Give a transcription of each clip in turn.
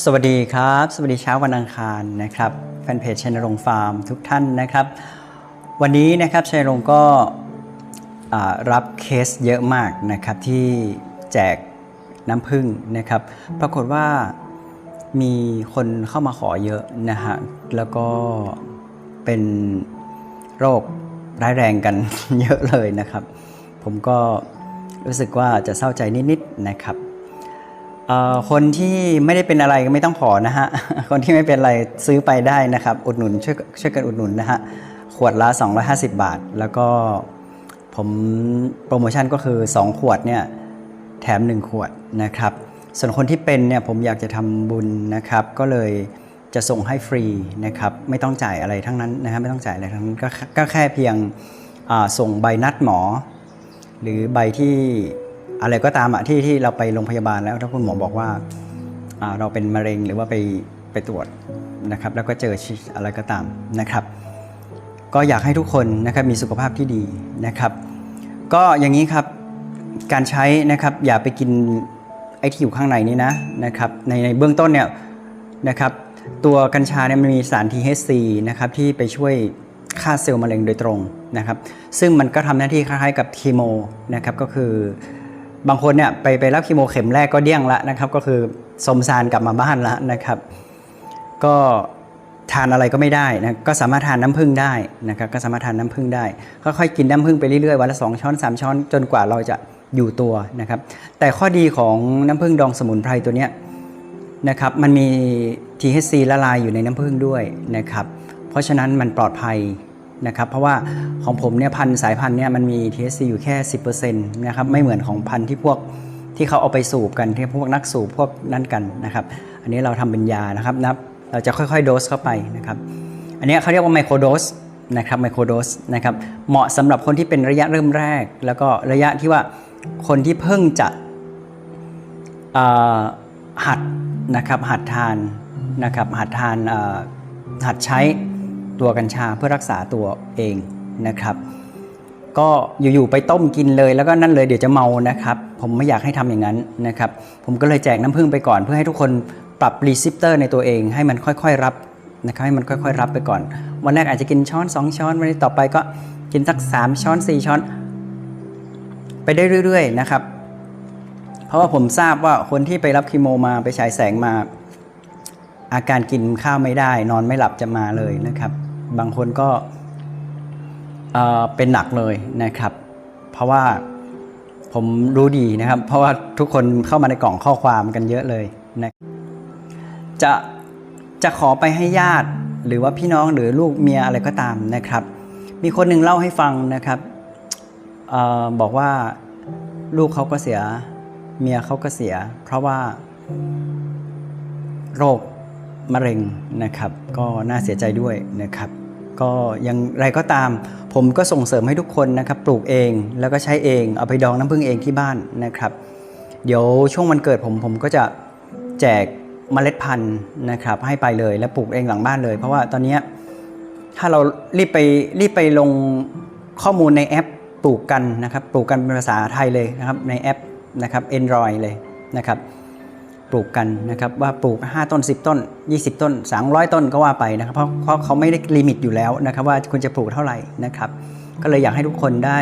สวัสดีครับ สวัสดีเช้าวันอังคารนะครับแฟนเพจชัยนรงฟาร์มทุกท่านนะครับ วันนี้นะครับชัยนรงก็รับเคสเยอะมากนะครับที่แจกน้ำผึ้งนะครับ ปรากฏว่ามีคนเข้ามาขอเยอะนะฮะแล้วก็เป็นโรคร้ายแรงกันเยอะเลยนะครับ ผมก็รู้สึกว่าจะเศร้าใจนิดๆนะครับ คนที่ไม่ได้เป็นอะไรก็ไม่ต้องขอนะฮะ คนที่ไม่เป็นอะไรซื้อไปได้นะครับ อุดหนุนช่วยช่วยกันอุดหนุนนะฮะ ขวดละ 250 บาท แล้วก็ผมโปรโมชั่นก็คือ 2 ขวดเนี่ยแถม 1 ขวดนะครับ ส่วนคนที่เป็นเนี่ยผมอยากจะทำบุญนะครับ ก็เลยจะส่งให้ฟรีนะครับ ไม่ต้องจ่ายอะไรทั้งนั้นนะครับไม่ต้องจ่ายอะไรทั้งนั้นก็แค่เพียงส่งใบนัดหมอ หรือใบที่ อะไรก็ตามอะที่ที่เราไปโรงพยาบาลแล้วถ้าคุณหมอบอกว่าเราเป็นมะเร็งหรือว่าไปไปตรวจนะครับแล้วก็เจอชิอะไรก็ตามนะครับ ก็อยากให้ทุกคนนะครับมีสุขภาพที่ดีนะครับ ก็อย่างนี้ครับการใช้นะครับอย่าไปกินไอที่อยู่ข้างในนี้นะนะครับในในเบื้องต้นเนี่ยนะครับตัวกัญชาเนี่ยมันมีสาร THC นะครับที่ไปช่วยฆ่าเซลล์มะเร็งโดยตรงนะครับ ซึ่งมันก็ทำหน้าที่คล้ายๆกับคีโมนะครับก็คือ บางคนเนี่ยไปไปรับคีโมเข็มแรกก็เดี้ยงละนะครับ ก็คือสมซานกลับมาบ้านล้วนะครับ ก็ทานอะไรก็ไม่ได้นะก็สามารถทานน้ำผึ้งได้นะครับก็สามารถทานน้ำผึ้งได้ค่อยๆกินน้ำผึ้งไปเรื่อยๆวันละ2ช้อน3ช้อนจนกว่าเราจะอยู่ตัวนะครับ แต่ข้อดีของน้ำผึ้งดองสมุนไพรตัวเนี้ยนะครับมันมี THC ละลายอยู่ในน้ำผึ้งด้วยนะครับ เพราะฉะนั้นมันปลอดภัย นะครับเพราะว่าของผมเนี่ยพันสายพันธุ์เนี่ยมันมี THC อยู่แค่ 10%นะครับไม่เหมือนของพันธุ์ที่พวกที่เขาเอาไปสูบกันที่พวกนักสูบพวกนั้นกันนะครับอันนี้เราทำเป็นยานะครับนะเราจะค่อยๆโดสเข้าไปนะครับอันนี้เขาเรียกว่าไมโครโดสนะครับไมโครโดสนะครับเหมาะสำหรับคนที่เป็นระยะเริ่มแรก แล้วก็ระยะที่ว่าคนที่เพิ่งจะหัดนะครับหัดทานนะครับหัดทานหัดใช้ ตัวกัญชาเพื่อรักษาตัวเองนะครับ ก็อยู่ๆไปต้มกินเลยแล้วก็นั่นเลยเดี๋ยวจะเมานะครับ ผมไม่อยากให้ทำอย่างนั้นนะครับ ผมก็เลยแจกน้ำผึ้งไปก่อน เพื่อให้ทุกคนปรับรีเซพเตอร์ในตัวเองให้มันค่อยๆรับนะครับให้มันค่อยๆรับไปก่อน วันแรกอาจจะกินช้อน 2 ช้อน วันนี้ต่อไปก็กินสัก 3 ช้อน 4 ช้อน ไปได้เรื่อยๆนะครับ เพราะว่าผมทราบว่าคนที่ไปรับคีโมมาไปฉายแสงมา อาการกินข้าวไม่ได้ นอนไม่หลับจะมาเลยนะครับ บางคนก็เป็นหนักเลยนะครับ เพราะว่าผมรู้ดีนะครับ เพราะว่าทุกคนเข้ามาในกล่องข้อความกันเยอะเลยนะจะจะขอไปให้ญาติหรือว่าพี่น้องหรือลูกเมียอะไรก็ตามนะครับ มีคนหนึ่งเล่าให้ฟังนะครับออบอกว่าลูกเขาก็เสีย เมียเขาก็เสีย เพราะว่า โรคมะเร็งนะครับ ก็น่าเสียใจด้วยนะครับ ก็อยังไรก็ตาม ผมก็ส่งเสริมให้ทุกคนนะครับปลูกเองแล้วก็ใช้เองเอาไปดองน้ำผึ้งเองที่บ้านนะครับ เดี๋ยวช่วงวันเกิดผมผมก็จะแจกเมล็ดพันธุ์นะครับให้ไปเลยแล้วปลูกเองหลังบ้านเลย เพราะว่าตอนนี้ถ้าเรารีบไปรีบไปลงข้อมูลในแอปปลูกกันนะครับปลูกกันเป็นภาษาไทยเลยนะครับในแอปนะครับ Android เลยนะครับ ปลูกกันนะครับว่าปลูก 5 ต้น 10 ต้น 20 ต้น 300 ต้นก็ว่าไปนะครับเพราะเพราะเขาไม่ได้ลิมิตอยู่แล้วนะครับว่าคุณจะปลูกเท่าไหร่นะครับก็เลยอยากให้ทุกคนได้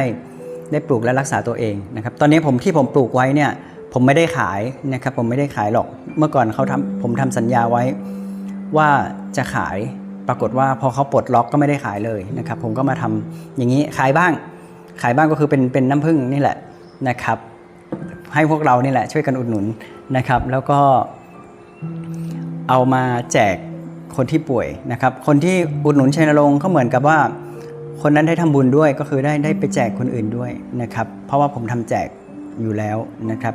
ได้ปลูกและรักษาตัวเองนะครับตอนนี้ผมที่ผมปลูกไว้เนี่ยผมไม่ได้ขายนะครับผมไม่ได้ขายหรอกเมื่อก่อนเขาทำผมทำสัญญาไว้ว่าจะขายปรากฏว่าพอเขาปลดล็อกก็ไม่ได้ขายเลยนะครับผมก็มาทำอย่างนี้ขายบ้าง ขายบ้างก็คือเป็นเป็นน้ำผึ้งนี่แหละนะครับ ให้พวกเรานี่แหละช่วยกันอุดหนุนนะครับ แล้วก็เอามาแจกคนที่ป่วยนะครับ คนที่อุดหนุนชัยนรงค์ก็เหมือนกับว่า คนนั้นได้ทำบุญด้วยก็คือได้ได้ไปแจกคนอื่นด้วยนะครับ เพราะว่าผมทำแจกอยู่แล้วนะครับ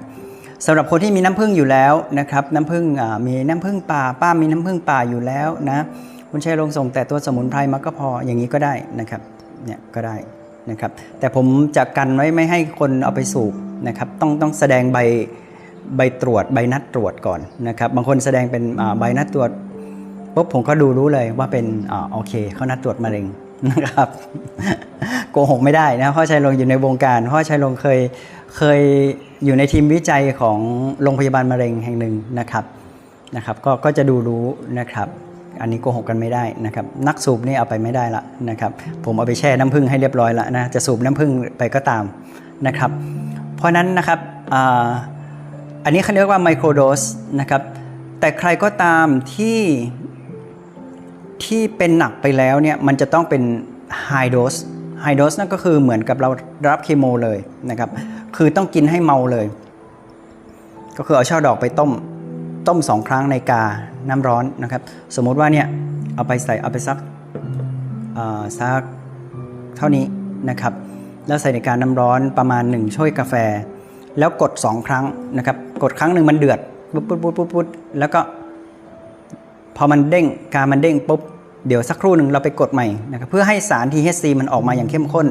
สำหรับคนที่มีน้ำผึ้งอยู่แล้วนะครับ น้ำผึ้งมีน้ำผึ้งป่าป้ามีน้ำผึ้งป่าอยู่แล้วนะคุณชัยรงค์ส่งแต่ตัวสมุนไพรมาก็พออย่างนี้ก็ได้นะครับเนี่ยก็ได้ นะครับ แต่ผมจะกันไว้ไม่ให้คนเอาไปสูบนะครับ ต้องต้องแสดงใบใบตรวจใบนัดตรวจก่อนนะครับ บางคนแสดงเป็นใบนัดตรวจปุ๊บผมก็ดูรู้เลยว่าเป็นอโอเคเขานัดตรวจมะเร็งนะครับโกหกไม่ได้นะพราะชัยลงอยู่ในวงการพราะชัยลงเคยเคยอยู่ในทีมวิจัยของโรงพยาบาลมะเร็งแห่งหนึ่งนะครับนะครับ ก็ก็จะดูรู้นะครับ อันนี้โกหกกันไม่ได้นะครับนักสูบนี่เอาไปไม่ได้ละนะครับผมเอาไปแช่น้ำผึ้งให้เรียบร้อยล้วนะจะสูบน้ำผึ้งไปก็ตามนะครับเพราะนั้นนะครับอ,อันนี้เขาเรียกว่าไมโครโดสนะครับแต่ใครก็ตามที่ที่เป็นหนักไปแล้วเนี่ยมันจะต้องเป็นไฮโดสไฮโดสนั่นก็คือเหมือนกับเรารับเคมีเลยนะครับคือต้องกินให้เมาเลย ก็คือเอาช่อดอกไปต้ม ต้มสองครั้งในกาน้ำร้อนนะครับ สมมุติว่าเนี่ยเอาไปใส่เอาไปสักเอ่อสักเท่านี้นะครับ แล้วใส่ในกาน้ำร้อนประมาณ1ถ้วยกาแฟ แล้วกด 2 ครั้งนะครับ กดครั้งหนึ่งมันเดือดปุ๊บปุ๊บปุ๊บปุ๊บปุ๊บแล้วก็ พอมันเด้งกามันเด้งปุ๊บเดี๋ยวสักครู่หนึ่งเราไปกดใหม่นะครับเพื่อให้สาร THC มันออกมาอย่างเข้มข้น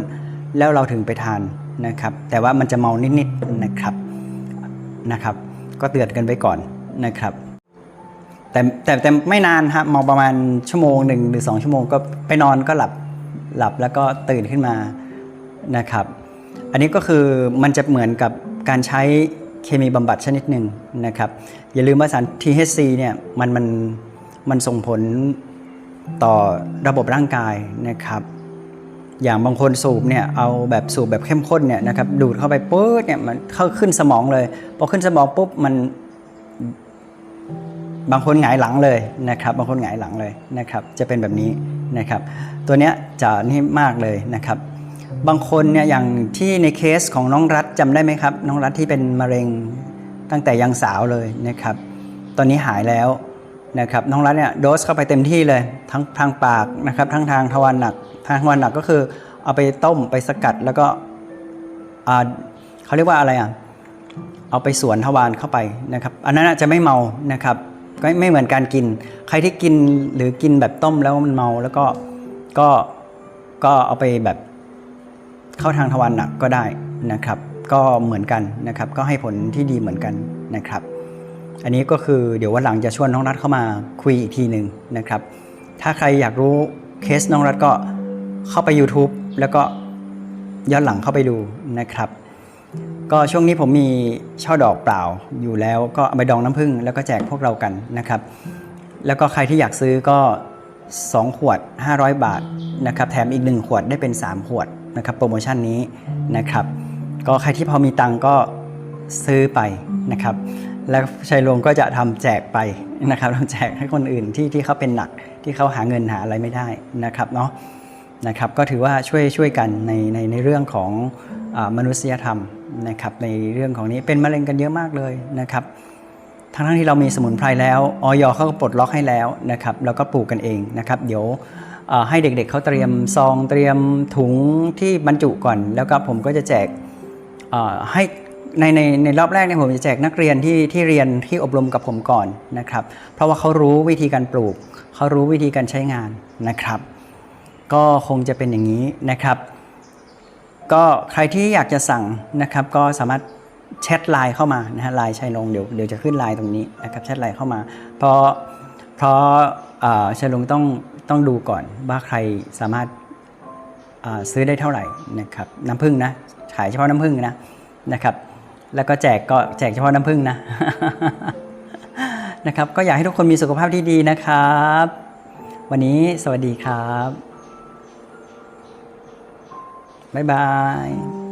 แล้วเราถึงไปทานนะครับ แต่ว่ามันจะเมานิดๆนะครับนะครับ ก็เตือนกันไว้ก่อน นะครับ แต่แต่แต่ไม่นานครับเมาประมาณชั่วโมงหนึ่งหรือสองชั่วโมงก็ไปนอนก็หลับหลับแล้วก็ตื่นขึ้นมานะครับ อันนี้ก็คือมันจะเหมือนกับการใช้เคมีบำบัดชนิดหนึ่งนะครับ อย่าลืมว่าสาร THC เนี่ยมันมันมันส่งผลต่อระบบร่างกายนะครับ อย่างบางคนสูบเนี่ยเอาแบบสูบแบบเข้มข้นเนี่ยนะครับดูดเข้าไปปุ๊บเนี่ยมันเข้าขึ้นสมองเลยพอขึ้นสมองปุ๊บมัน บางคนหงายหลังเลยนะครับ บางคนหงายหลังเลยนะครับ จะเป็นแบบนี้นะครับ ตัวเนี้ยจะนี่มากเลยนะครับ บางคนเนี่ยอย่างที่ในเคสของน้องรัฐจำได้ไหมครับ น้องรัฐที่เป็นมะเร็งตั้งแต่ยังสาวเลยนะครับ ตอนนี้หายแล้วนะครับ น้องรัฐเนี่ยโดสเข้าไปเต็มที่เลย ทั้งทางปากนะครับ ทั้งทางทวารหนัก ทางทวารหนักก็คือเอาไปต้มไปสกัดแล้วก็อ่าเขาเรียกว่าอะไรอะ เอาไปสวนทวารเข้าไปนะครับ อันนั้นจะไม่เมานะครับ ก็ไม่เหมือนการกิน ใครที่กินหรือกินแบบต้มแล้วมันเมาแล้วก็ก็ก็เอาไปแบบเข้าทางทวารหนักก็ได้นะครับ ก็เหมือนกันนะครับ ก็ให้ผลที่ดีเหมือนกันนะครับ อันนี้ก็คือเดี๋ยววันหลังจะชวนน้องรัฐเข้ามาคุยอีกทีหนึ่งนะครับ ถ้าใครอยากรู้เคสน้องรัฐก็เข้าไป YouTube แล้วก็ย้อนหลังเข้าไปดูนะครับ ก็ช่วงนี้ผมมีช่อดอกเปล่าอยู่แล้วก็เอาไปดองน้ำผึ้งแล้วก็แจกพวกเรากันนะครับ แล้วก็ใครที่อยากซื้อก็ 2 ขวด 500 บาทนะครับแถมอีก 1 ขวดได้เป็น 3 ขวดนะครับโปรโมชั่นนี้นะครับ ก็ใครที่พอมีตังก็ซื้อไปนะครับ แล้วชัยลงก็จะทำแจกไปนะครับทำแจกให้คนอื่นที่ที่เขาเป็นหนักที่เขาหาเงินหาอะไรไม่ได้นะครับเนาะนะครับ ก็ถือว่าช่วยช่วยกันในในในเรื่องของ มนุษยธรรมนะครับในเรื่องของนี้เป็นมะเร็งกันเยอะมากเลยนะครับทั้งที่เรามีสมุนไพรแล้วออยเขาก็ปลดล็อกให้แล้วนะครับแล้วก็ปลูกกันเองนะครับ เดี๋ยวให้เด็กๆเขาเตรียมซองเตรียมถุงที่บรรจุก่อน แล้วก็ผมก็จะแจกให้ในในในรอบแรกเนี่ยผมจะแจกนักเรียนที่ที่เรียนที่อบรมกับผมก่อนนะครับ เพราะว่าเขารู้วิธีการปลูก เขารู้วิธีการใช้งานนะครับ ก็คงจะเป็นอย่างนี้นะครับ ก็ใครที่อยากจะสั่งนะครับก็สามารถแชทไลน์เข้ามานะฮะไลน์ชัยนงเดี๋ยวเดี๋ยวจะขึ้นไลน์ตรงนี้นะครับแชทไลน์เข้ามา เพราะเพราะชัยนงต้องต้องดูก่อนว่าใครสามารถซื้อได้เท่าไหร่นะครับน้ำผึ้งนะขายเฉพาะน้ำผึ้งนะนะครับแล้วก็แจกก็แจกเฉพาะน้ำผึ้งนะนะครับก็อยากให้ทุกคนมีสุขภาพที่ดีนะครับ วันนี้สวัสดีครับ บ๊ายบาย